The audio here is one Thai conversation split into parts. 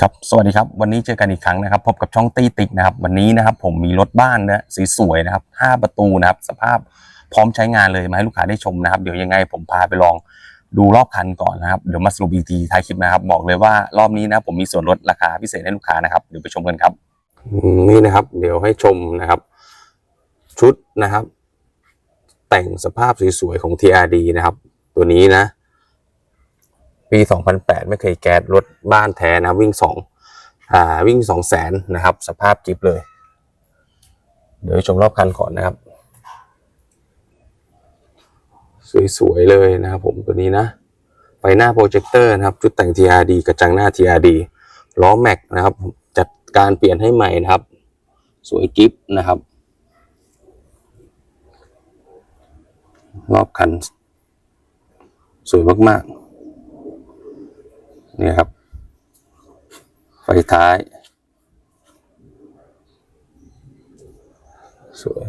ครับสวัสดีครับวันนี้เจอกันอีกครั้งนะครับพบกับช่องตีติกนะครับวันนี้นะครับผมมีรถบ้านนะสีสวยนะครับห้าประตูนะครับสภาพพร้อมใช้งานเลยมาให้ลูกค้าได้ชมนะครับเดี๋ยวยังไงผมพาไปลองดูรอบคันก่อนนะครับเดี๋ยวมาสรุปอีกทีท้ายคลิปนะครับบอกเลยว่ารอบนี้นะผมมีส่วนลดราคาพิเศษให้ลูกค้านะครับเดี๋ยวไปชมกันครับนี่นะครับ เดี๋ยวให้ชมนะครับ ชุดนะครับ แต่งสภาพสวยๆของ TRD นะครับ ตัวนี้นะ ปี 2008 ไม่เคยแก๊สรถบ้านแท้นะวิ่งสองอ่าวิ่งสองแสนนะครับ สภาพกิฟเลย เดี๋ยวชมรอบคันก่อนนะครับ สวยๆเลยนะครับผมตัวนี้นะไฟหน้าโปรเจคเตอร์นะครับ ชุดแต่ง TRD กระจังหน้า TRD ล้อแม็กนะครับ จัดการเปลี่ยนให้ใหม่นะครับ สวยกิฟนะครับ รอบคัน สวยมาก ๆ นี่ครับ ไฟท้าย สวย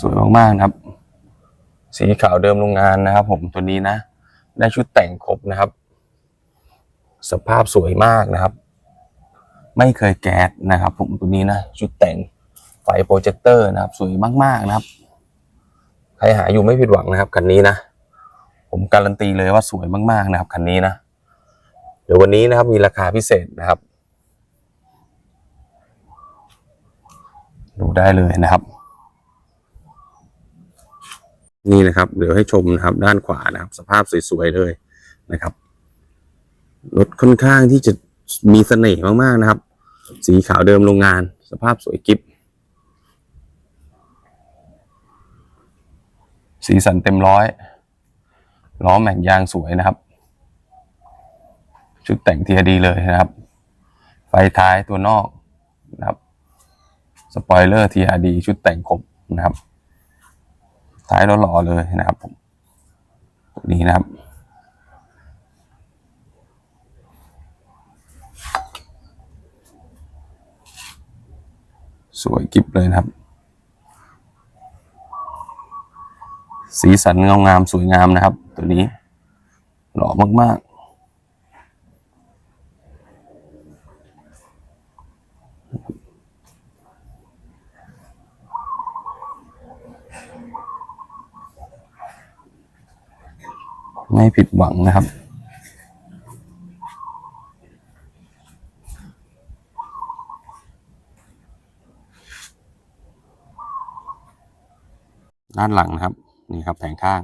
สวยมากๆนะครับ สีขาวเดิมโรงงานนะครับผมตัวนี้นะ ได้ชุดแต่งครบนะครับ สภาพสวยมากนะครับ ไม่เคยแก๊สนะครับ ผมตัวนี้นะชุดแต่งไฟโปรเจคเตอร์นะครับ สวยมากๆนะครับ ใครหาอยู่ไม่ผิดหวังนะครับคันนี้นะ ผมการันตีเลยว่าสวยมากๆนะครับคันนี้นะเดี๋ยววันนี้นะครับมีราคาพิเศษนะครับ ดูได้เลยนะครับ นี่นะครับ เดี๋ยวให้ชมนะครับ ด้านขวานะครับ สภาพสวยๆเลยนะครับ รถค่อนข้างที่จะมีเสน่ห์มากๆนะครับ สีขาวเดิมโรงงาน สภาพสวยกิฟสีสันเต็มร้อย ล้อแม็กยางสวยนะครับ ชุดแต่งทีดีเลยนะครับ ไฟท้ายตัวนอกนะครับ สปอยเลอร์ TRD ชุดแต่งครบนะครับ ท้ายหล่อๆเลยนะครับผมนี่นะครับ สวยกิบเลยนะครับ สีสันเงางามสวยงามนะครับ ตัวนี้ หล่อมาก ๆไม่ผิดหวังนะครับ ด้านหลังนะครับนี่ครับแผงข้าง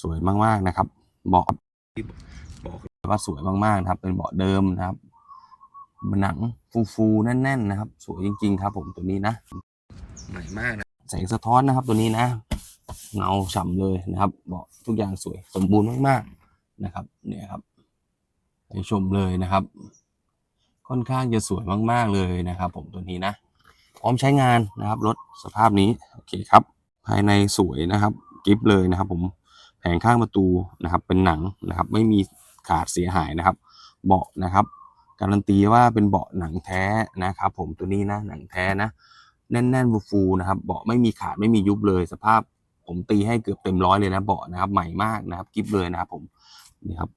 สวยมากๆนะครับ เบาะบอกเลยว่าสวยมากๆนะครับ เป็นเบาะเดิมนะครับหนังฟูๆแน่น ๆ นะครับ สวยจริง ๆ ครับ ผมตัวนี้นะใหม่มากนะแสงสะท้อนนะครับ ตัวนี้นะเงาฉ่ำเลยนะครับเบาะทุกอย่างสวยสมบูรณ์มากๆนะครับ เนี่ยครับไปชมเลยนะครับ ค่อนข้างจะสวยมากๆเลยนะครับ ผมตัวนี้นะ พร้อมใช้งานนะครับรถสภาพนี้โอเคครับ ภายในสวยนะครับกิฟเลยนะครับ ผมแผงข้างประตูนะครับเป็นหนังนะครับ ไม่มีขาดเสียหายนะครับ เบาะนะครับ การันตีว่าเป็นเบาะหนังแท้นะครับ ผมตัวนี้นะหนังแท้นะ แน่นๆฟูๆนะครับ เบาะไม่มีขาดไม่มียุบเลย สภาพผมตีให้เกือบเต็มร้อยเลยนะเบาะนะครับใหม่มากนะครับกิฟเลยนะครับ ผมนี่ครับ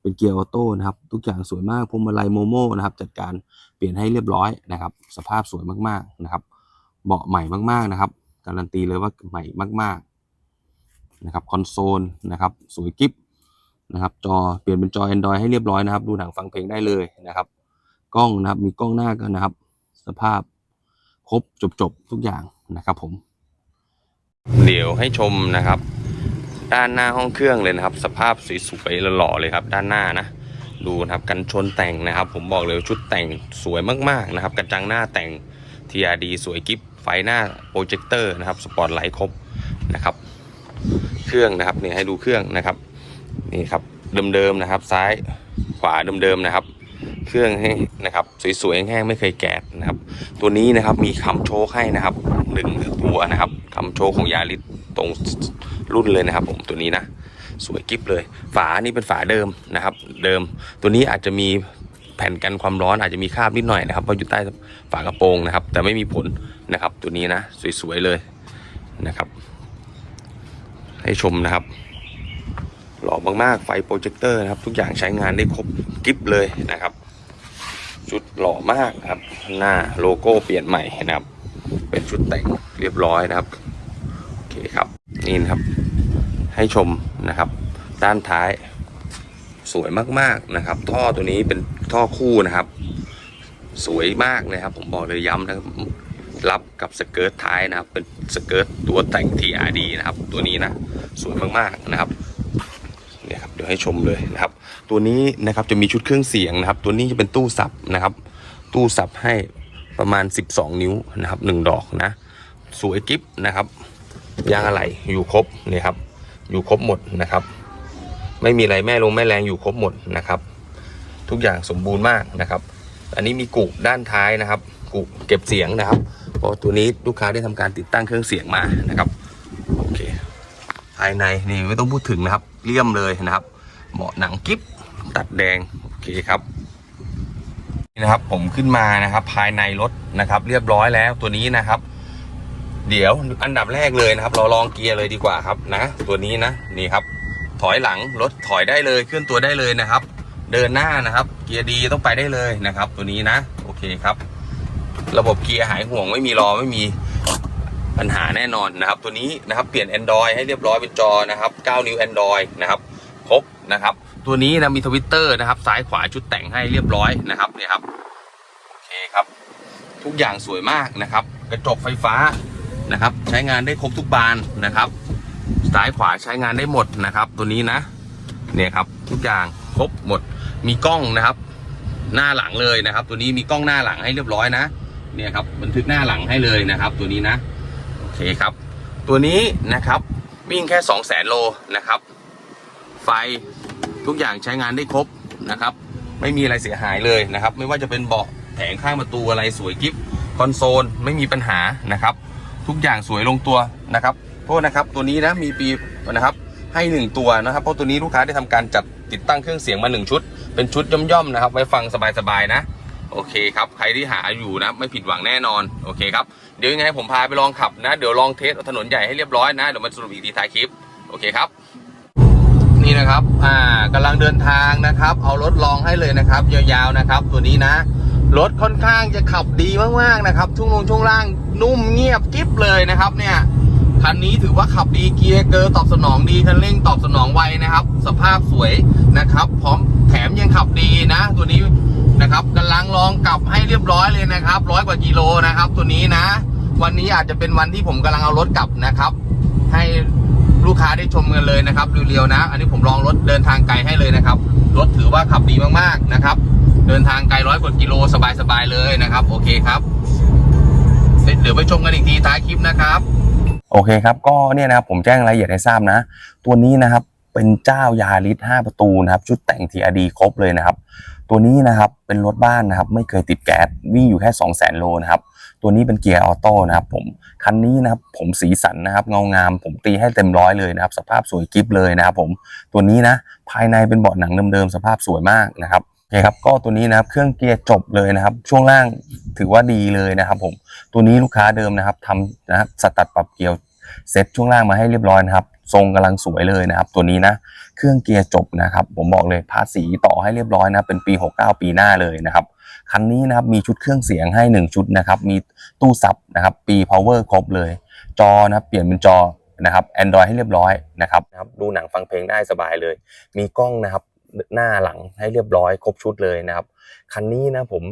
เป็นเกียร์ออโต้นะครับ ทุกอย่างสวยมากพวงมาลัยโมโม่นะครับ จัดการเปลี่ยนให้เรียบร้อยนะครับ สภาพสวยมากๆนะครับ เบาะใหม่มากๆนะครับ การันตีเลยว่าใหม่มาก ๆ นะครับคอนโซลนะครับสวยกิฟนะครับจอเปลี่ยนเป็นจอ Android ให้เรียบร้อยนะครับ ดูหนังฟังเพลงได้เลยนะครับ กล้องนะครับมีกล้องหน้ากันนะครับ สภาพครบจบๆทุกอย่างนะครับผม เดี๋ยวให้ชมนะครับ ด้านหน้าห้องเครื่องเลยนะครับ สภาพสวยๆหล่อๆเลยครับ ด้านหน้านะดูนะครับกันชนแต่งนะครับ ผมบอกเลยชุดแต่งสวยมากๆนะครับกระจังหน้าแต่ง TRD สวยกิฟ ไฟหน้าโปรเจคเตอร์นะครับสปอตไลท์ครบนะครับ เครื่องนะครับเนี่ยให้ดูเครื่องนะครับนี่ครับเดิมๆนะครับซ้ายขวาเดิมๆนะครับ เครื่องให้นะครับสวยๆแห้งๆไม่เคยแกะนะครับ ตัวนี้นะครับมีคำโชคให้นะครับหนึ่งตัวนะครับคำโชคของยาริสตรงรุ่นเลยนะครับ ผมตัวนี้นะสวยกิ๊บเลย ฝานี่เป็นฝาเดิมนะครับ เดิมตัวนี้อาจจะมี แผ่นกันความร้อนอาจจะมีคราบนิดหน่อยนะครับเพราะอยู่ใต้ฝากระโปรงนะครับ แต่ไม่มีผลนะครับตัวนี้นะสวยๆเลยนะครับ ให้ชมนะครับหล่อมากๆไฟโปรเจคเตอร์นะครับ ทุกอย่างใช้งานได้ครบกิ๊บเลยนะครับชุดหล่อมากครับหน้าโลโก้เปลี่ยนใหม่นะครับ เป็นชุดแต่งเรียบร้อยนะครับโอเคครับนี่นะครับ ให้ชมนะครับ ด้านท้าย สวยมากๆนะครับ ท่อตัวนี้เป็นท่อคู่นะครับ สวยมากเลยครับ ผมบอกเลยย้ำนะครับรับกับสเกิร์ตท้ายนะครับ เป็นสเกิร์ตตัวแต่ง TRD นะครับ ตัวนี้นะสวยมากๆนะครับเนี่ยครับเดี๋ยวให้ชมเลยนะครับ ตัวนี้นะครับจะมีชุดเครื่องเสียงนะครับ ตัวนี้จะเป็นตู้สับนะครับ ตู้สับให้ประมาณ 12 นิ้วนะครับ1ดอกนะ สวยกิฟนะครับยางอะไรอยู่ครบเนี่ยครับ อยู่ครบหมดนะครับ ไม่มีอะไรแม่ลงแม่แรงอยู่ครบหมดนะครับ ทุกอย่างสมบูรณ์มากนะครับ อันนี้มีกุด้านท้ายนะครับกุเก็บเสียงนะครับเพราะตัวนี้ลูกค้าได้ทำการติดตั้งเครื่องเสียงมานะครับโอเคภายในนี่ไม่ต้องพูดถึงนะครับเลี่ยมเลยนะครับเบาะหนังกิฟตัดแดงโอเคครับนี่นะครับผมขึ้นมานะครับ ภายในรถนะครับ เรียบร้อยแล้วตัวนี้นะครับ เดี๋ยวอันดับแรกเลยนะครับ เราลองเกียร์เลยดีกว่าครับนะ ตัวนี้นะนี่ครับ ถอยหลังรถถอยได้เลยเคลื่อนตัวได้เลยนะครับ เดินหน้านะครับ เกียร์ดีต้องไปได้เลยนะครับ ตัวนี้นะ โอเคครับ ระบบเกียร์หายห่วงไม่มีรอไม่มีปัญหาแน่นอนนะครับ ตัวนี้นะครับเปลี่ยน Android ให้เรียบร้อยเป็นจอนะครับ 9 นิ้ว Android นะครับครบนะครับ ตัวนี้นะมีทวิตเตอร์นะครับ ซ้ายขวาชุดแต่งให้เรียบร้อยนะครับเนี่ยครับโอเคครับ ทุกอย่างสวยมากนะครับ กระจกไฟฟ้านะครับ ใช้งานได้ครบทุกบานนะครับ ซ้ายขวาใช้งานได้หมดนะครับ ตัวนี้นะ เนี่ยครับ ทุกอย่างครบหมด มีกล้องนะครับ หน้าหลังเลยนะครับ ตัวนี้มีกล้องหน้าหลังให้เรียบร้อยนะ เนี่ยครับบันทึกหน้าหลังให้เลยนะครับ ตัวนี้นะโอเคครับ ตัวนี้นะครับวิ่งแค่2 0 0แสนโลนะครับ ไฟทุกอย่างใช้งานได้ครบนะครับ ไม่มีอะไรเสียหายเลยนะครับ ไม่ว่าจะเป็นเบาะแผงข้างประตูอะไรสวยกิฟคอนโซลไม่มีปัญหานะครับ ทุกอย่างสวยลงตัวนะครับ ทษนะครับ ตัวนี้นะมีปีนะครับ ให้หนึ่งตัวนะครับเพราะตัวนี้ลูกค้าได้ทำการจัดติดตั้งเครื่องเสียงมาหนึ่งชุด เป็นชุดย่อมๆนะครับ ไว้ฟังสบายๆนะ โอเคครับ ใครที่หาอยู่นะ ไม่ผิดหวังแน่นอน โอเคครับ เดี๋ยวยังไงผมพาไปลองขับนะ เดี๋ยวลองเทสถนนใหญ่ให้เรียบร้อยนะ เดี๋ยวมาสรุปอีกทีท้ายคลิป โอเคครับ นี่นะครับ อ่ากำลังเดินทางนะครับ เอารถลองให้เลยนะครับ ยาวๆนะครับ ตัวนี้นะ รถค่อนข้างจะขับดีมากๆนะครับช่วงลงช่วงล่างนุ่มเงียบกิ๊บเลยนะครับเนี่ย คันนี้ถือว่าขับดีเกียร์เกอร์ตอบสนองดีคันเร่งตอบสนองไวนะครับ สภาพสวยนะครับ พร้อมแถมยังขับดีนะ ตัวนี้นะครับกำลังลองกลับให้เรียบร้อยเลยนะครับร้อยกว่ากิโลนะครับ ตัวนี้นะ วันนี้อาจจะเป็นวันที่ผมกำลังเอารถกลับนะครับ ให้ลูกค้าได้ชมกันเลยนะครับเรียวๆนะ อันนี้ผมลองรถเดินทางไกลให้เลยนะครับรถถือว่าขับดีมากๆนะครับ เดินทางไกลร้อยกว่ากิโลสบายๆเลยนะครับ โอเคครับเดี๋ยวไปชมกันอีกทีท้ายคลิปนะครับ โอเคครับก็เนี่ยนะครับผมแจ้งรายละเอียดให้ทราบนะ ตัวนี้นะครับเป็นเจ้ายาริส5ประตูนะครับ ชุดแต่ง TRD ครบเลยนะครับ ตัวนี้นะครับเป็นรถบ้านนะครับ ไม่เคยติดแก๊สวิ่งอยู่แค่ 2 0 0 0 0 0 โลนะครับ ตัวนี้เป็นเกียร์ออโต้นะครับผมคันนี้นะครับผมสีสันนะครับเงางามผมตีให้เต็มร้อยเลยนะครับ สภาพสวยกิฟเลยนะครับผมตัวนี้นะภายในเป็นเบาะหนังเดิมๆสภาพสวยมากนะครับ เคครับก็ตัวนี้นะครับเครื่องเกียร์จบเลยนะครับ ช่วงล่างถือว่าดีเลยนะครับ ผมตัวนี้ลูกค้าเดิมนะครับทำนะครับสตัดปรับเกียร์เซ็ตช่วงล่างมาให้เรียบร้อยนะครับ ทรงกำลังสวยเลยนะครับ ตัวนี้นะเครื่องเกียร์จบนะครับ ผมบอกเลยภาษีต่อให้เรียบร้อยนะเป็นปี 69 ปีหน้าเลยนะครับคันนี้นะครับมีชุดเครื่องเสียงให้ 1 ชุดนะครับ มีตู้ซับนะครับ ปี power ครบเลย จอนะครับเปลี่ยนเป็นจอนะครับ Android ให้เรียบร้อยนะครับดูหนังฟังเพลงได้สบายเลย มีกล้องนะครับ หน้าหลังให้เรียบร้อยครบชุดเลยนะครับคันนี้นะผม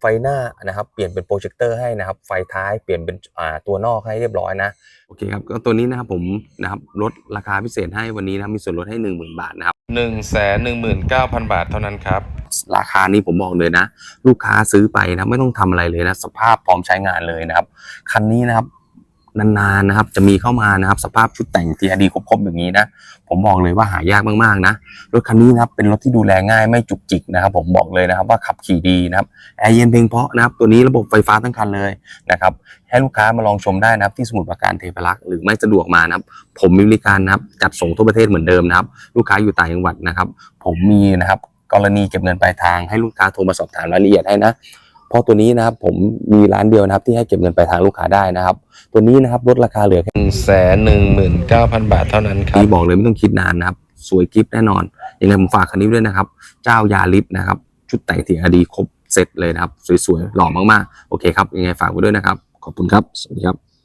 ไฟหน้านะครับเปลี่ยนเป็นโปรเจคเตอร์ให้นะครับไฟท้ายเปลี่ยนเป็นอ่าตัวนอกให้เรียบร้อยนะโอเคครับก็ตัวนี้นะครับผมนะครับลดราคาพิเศษให้วันนี้นะครับมีส่วนลดให้ 1 0,000 บาทนะครับหนึ่งแสนหนึ่งหมื่นเก้าพันบาทเท่านั้นครับราคานี้ผมบอกเลยนะ ลูกค้าซื้อไปนะไม่ต้องทำอะไรเลยนะสภาพพร้อมใช้งานเลยนะครับคันนี้นะครับ นานๆนะครับ จะมีเข้ามานะครับ สภาพชุดแต่ง TRD ครบๆอย่างนี้นะผมบอกเลยว่าหายากมากๆนะรถคันนี้นะครับเป็นรถที่ดูแลง่ายไม่จุกจิกนะครับ ผมบอกเลยนะครับว่าขับขี่ดีนะครับแอร์เย็นเพลงเพาะนะครับ ตัวนี้ระบบไฟฟ้าทั้งคันเลยนะครับให้ลูกค้ามาลองชมได้นะครับ ที่สมุทรปราการเทพรักษ์หรือไม่สะดวกมานะครับ ผมมีบริการนะครับจัดส่งทั่วประเทศเหมือนเดิมนะครับ ลูกค้าอยู่ต่างจังหวัดนะครับ ผมมีนะครับกรณีเก็บเงินปลายทางให้ลูกค้าโทรมาสอบถามรายละเอียดให้นะ เพราะตัวนี้นะครับผมมีร้านเดียวนะครับที่ให้เก็บเงินปลายทางลูกค้าได้นะครับ ตัวนี้นะครับลดราคาเหลือแค่หนึ่งแสนหนึ่งหมื่นเก้าพันบาทเท่านั้นครับนี่บอกเลยไม่ต้องคิดนานนะครับ สวยกิฟต์แน่นอนยังไงผมฝากคันนี้ด้วยนะครับ เจ้ายาลิฟนะครับ ชุดแต่งทีอดีครบเสร็จเลยนะครับ สวยๆหล่อมากๆโอเคครับยังไงฝากไว้ด้วยนะครับ ขอบคุณครับสวัสดีครับ